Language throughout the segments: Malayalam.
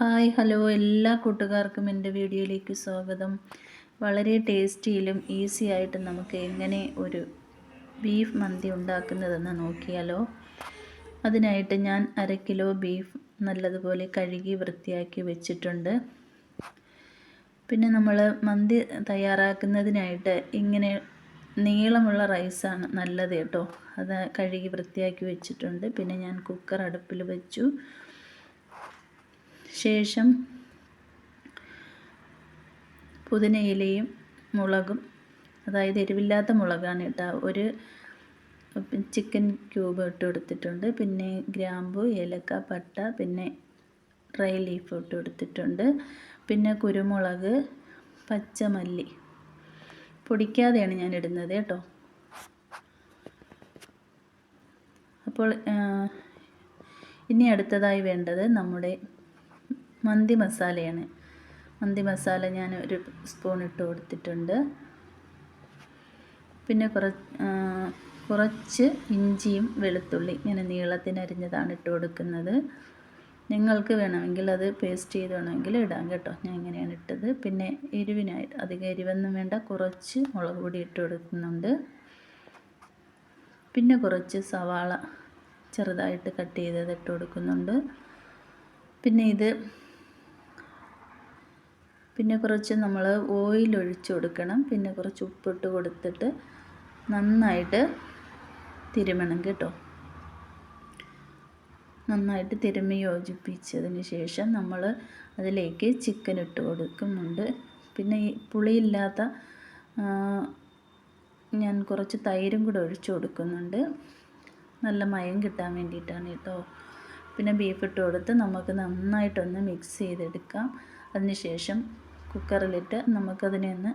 Hi hello. എല്ലാ കൂട്ടുകാർക്കും എന്റെ വീഡിയോയിലേക്ക് സ്വാഗതം. വളരെ ടേസ്റ്റിയിലും ഈസി ആയിട്ട് നമുക്ക് എങ്ങനെ ഒരു ബീഫ് മന്തി ഉണ്ടാക്കുന്നതെന്ന് നോക്കിയാലോ? അതിനായിട്ട് ഞാൻ അര കിലോ ബീഫ് നല്ലതുപോലെ കഴുകി വൃത്തിയാക്കി വെച്ചിട്ടുണ്ട്. പിന്നെ നമ്മൾ മന്തി തയ്യാറാക്കുന്നതിനായിട്ട് ഇങ്ങനെ നീളമുള്ള റൈസാണ് നല്ലത് കേട്ടോ. അത് കഴുകി വൃത്തിയാക്കി വെച്ചിട്ടുണ്ട്. പിന്നെ ഞാൻ കുക്കർ അടുപ്പിൽ വെച്ചു. ശേഷം പുതിനയിലയും മുളകും അതായത് എരിവില്ലാത്ത മുളകാണ് കേട്ടോ. ഒരു ചിക്കൻ ക്യൂബ് ഇട്ട് കൊടുത്തിട്ടുണ്ട്. പിന്നെ ഗ്രാമ്പു ഏലക്ക പട്ട പിന്നെ ഡ്രൈ ലീഫ് ഇട്ട് കൊടുത്തിട്ടുണ്ട്. പിന്നെ കുരുമുളക് പച്ചമല്ലി. പൊടിക്കാതെയാണ് ഞാൻ ഇടുന്നത് കേട്ടോ. അപ്പോൾ ഇനി അടുത്തതായി വേണ്ടത് നമ്മുടെ മന്തി മസാലയാണ്. മന്തി മസാല ഞാൻ ഒരു സ്പൂൺ ഇട്ട് കൊടുത്തിട്ടുണ്ട്. പിന്നെ കുറ കുറച്ച് ഇഞ്ചിയും വെളുത്തുള്ളി ഇങ്ങനെ നീളത്തിനരിഞ്ഞതാണ് ഇട്ട് കൊടുക്കുന്നത്. നിങ്ങൾക്ക് വേണമെങ്കിൽ അത് പേസ്റ്റ് ചെയ്ത് വേണമെങ്കിൽ ഇടാം കേട്ടോ. ഞാൻ ഇങ്ങനെയാണ് ഇട്ടത്. പിന്നെ എരിവിനായിട്ട് അധികം എരിവൊന്നും വേണ്ട. കുറച്ച് മുളക് പൊടി ഇട്ട് കൊടുക്കുന്നുണ്ട്. പിന്നെ കുറച്ച് സവാള ചെറുതായിട്ട് കട്ട് ചെയ്തത് ഇട്ട് കൊടുക്കുന്നുണ്ട്. പിന്നെ ഇത് പിന്നെ കുറച്ച് നമ്മൾ ഓയിൽ ഒഴിച്ചു കൊടുക്കണം. പിന്നെ കുറച്ച് ഉപ്പിട്ട് കൊടുത്തിട്ട് നന്നായിട്ട് തിരുമണം കേട്ടോ. നന്നായിട്ട് തിരുമ്മി യോജിപ്പിച്ചതിന് ശേഷം നമ്മൾ അതിലേക്ക് ചിക്കൻ ഇട്ട് കൊടുക്കുന്നുണ്ട്. പിന്നെ ഈ പുളിയില്ലാത്ത ഞാൻ കുറച്ച് തൈരും കൂടെ ഒഴിച്ചു കൊടുക്കുന്നുണ്ട്. നല്ല മയം കിട്ടാൻ വേണ്ടിയിട്ടാണ് കേട്ടോ. പിന്നെ ബീഫ് ഇട്ട് കൊടുത്ത് നമുക്ക് നന്നായിട്ടൊന്ന് മിക്സ് ചെയ്തെടുക്കാം. അതിന് ശേഷം കുക്കറിലിട്ട് നമുക്കതിനെ ഒന്ന്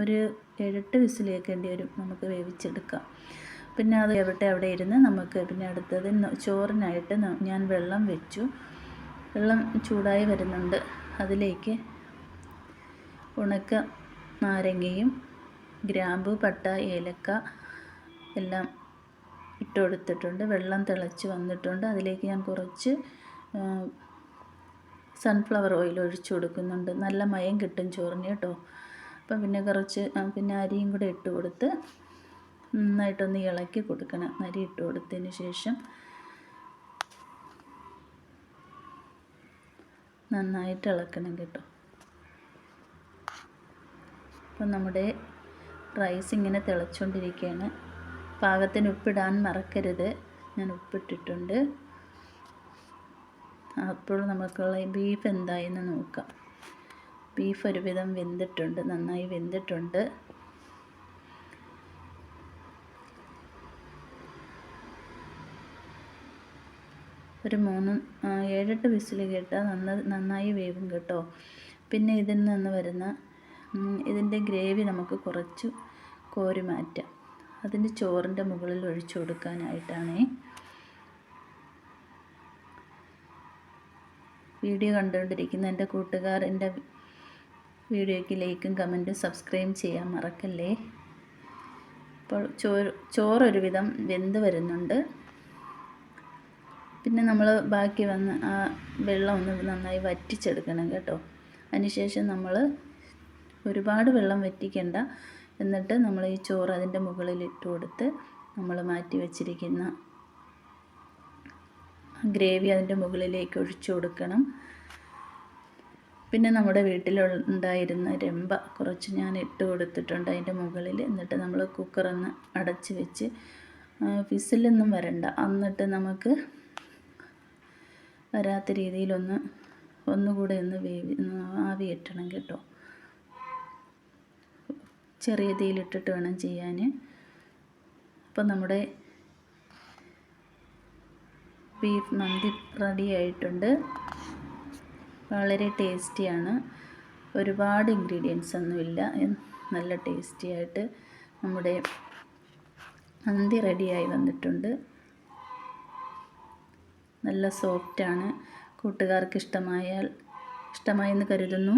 ഒരു ഏഴെട്ട് വിസിൽ കേൾക്കേണ്ടി വരും നമുക്ക് വേവിച്ചെടുക്കാം. പിന്നെ അത് എവിടെ അവിടെ ഇരുന്ന് നമുക്ക് പിന്നെ അടുത്തത് ചോറിനായിട്ട് ഞാൻ വെള്ളം വെച്ചു. വെള്ളം ചൂടായി വരുന്നുണ്ട്. അതിലേക്ക് ഉണക്ക നാരങ്ങയും ഗ്രാമ്പു പട്ട ഏലക്ക എല്ലാം ഇട്ട് കൊടുത്തിട്ടുണ്ട്. വെള്ളം തിളച്ച് വന്നിട്ടുണ്ട്. അതിലേക്ക് ഞാൻ കുറച്ച് സൺഫ്ലവർ ഓയിൽ ഒഴിച്ചു കൊടുക്കുന്നുണ്ട്. നല്ല മയം കിട്ടും ചോറിന് കേട്ടോ. അപ്പം പിന്നെ കുറച്ച് പിന്നെ അരിയും കൂടെ ഇട്ട് കൊടുത്ത് നന്നായിട്ടൊന്ന് ഇളക്കി കൊടുക്കണം. അരി ഇട്ട് കൊടുത്തതിന് ശേഷം നന്നായിട്ട് ഇളക്കണം കേട്ടോ. അപ്പം നമ്മുടെ റൈസ് ഇങ്ങനെ തിളച്ചുകൊണ്ടിരിക്കുകയാണ് പാകത്തിന് ഉപ്പിടാൻ മറക്കരുത്. ഞാൻ ഉപ്പിട്ടിട്ടുണ്ട്. അപ്പോൾ നമുക്കുള്ള ബീഫ് എന്തായെന്ന് നോക്കാം. ബീഫ് ഒരുവിധം വെന്തിട്ടുണ്ട് നന്നായി വെന്തിട്ടുണ്ട്. ഒരു മൂന്ന് ഏഴെട്ട് വിസിൽ കേട്ടാൽ നന്ന നന്നായി വേവും കേട്ടോ. പിന്നെ ഇതിൽ നിന്ന് വരുന്ന ഇതിന്റെ ഗ്രേവി നമുക്ക് കുറച്ച് കോരി മാറ്റാം അതിന്റെ ചോറിന്റെ മുകളിൽ ഒഴിച്ചു കൊടുക്കാനായിട്ടാണേ. വീഡിയോ കണ്ടുകൊണ്ടിരിക്കുന്ന എന്റെ കൂട്ടുകാർ എന്റെ വീഡിയോയ്ക്ക് ലൈക്കും കമന്റും സബ്സ്ക്രൈബ് ചെയ്യാൻ മറക്കല്ലേ? ഇപ്പോൾ ചോറ് ചോറൊരുവിധം വെന്ത് വരുന്നുണ്ട്. പിന്നെ നമ്മൾ ബാക്കി വന്ന് ആ വെള്ളം ഒന്ന് നന്നായി വറ്റിച്ചെടുക്കണം കേട്ടോ. അതിനുശേഷം നമ്മൾ ഒരുപാട് വെള്ളം വറ്റിക്കണ്ട. എന്നിട്ട് നമ്മൾ ഈ ചോറ് അതിന്റെ മുകളിൽ ഇട്ട് കൊടുത്ത് നമ്മൾ മാറ്റി വെച്ചിരിക്കുന്ന ഗ്രേവി അതിന്റെ മുകളിലേക്ക് ഒഴിച്ചു കൊടുക്കണം. പിന്നെ നമ്മുടെ വീട്ടിലുണ്ടായിരുന്ന രമ്പ കുറച്ച് ഞാൻ ഇട്ട് കൊടുത്തിട്ടുണ്ട് അതിന്റെ മുകളിൽ. എന്നിട്ട് നമ്മൾ കുക്കറൊന്ന് അടച്ച് വെച്ച് ഫിസിലൊന്നും വരണ്ട. എന്നിട്ട് നമുക്ക് വരാത്ത രീതിയിലൊന്ന് ഒന്നുകൂടെ ഒന്ന് വേവി ആവി ഇട്ടണം കേട്ടോ. ചെറിയ തീയിലിട്ടിട്ട് വേണം ചെയ്യാൻ. അപ്പം നമ്മുടെ ബീഫ് മന്തി റെഡി ആയിട്ടുണ്ട് വളരെ ടേസ്റ്റിയാണ്. ഒരുപാട് ഇൻഗ്രീഡിയൻസ് ഒന്നുമില്ല. നല്ല ടേസ്റ്റി ആയിട്ട് നമ്മുടെ മന്തി റെഡിയായി വന്നിട്ടുണ്ട്. നല്ല സോഫ്റ്റാണ്. കൂട്ടുകാർക്ക് ഇഷ്ടമായാൽ ഇഷ്ടമായെന്ന് കരുതുന്നു.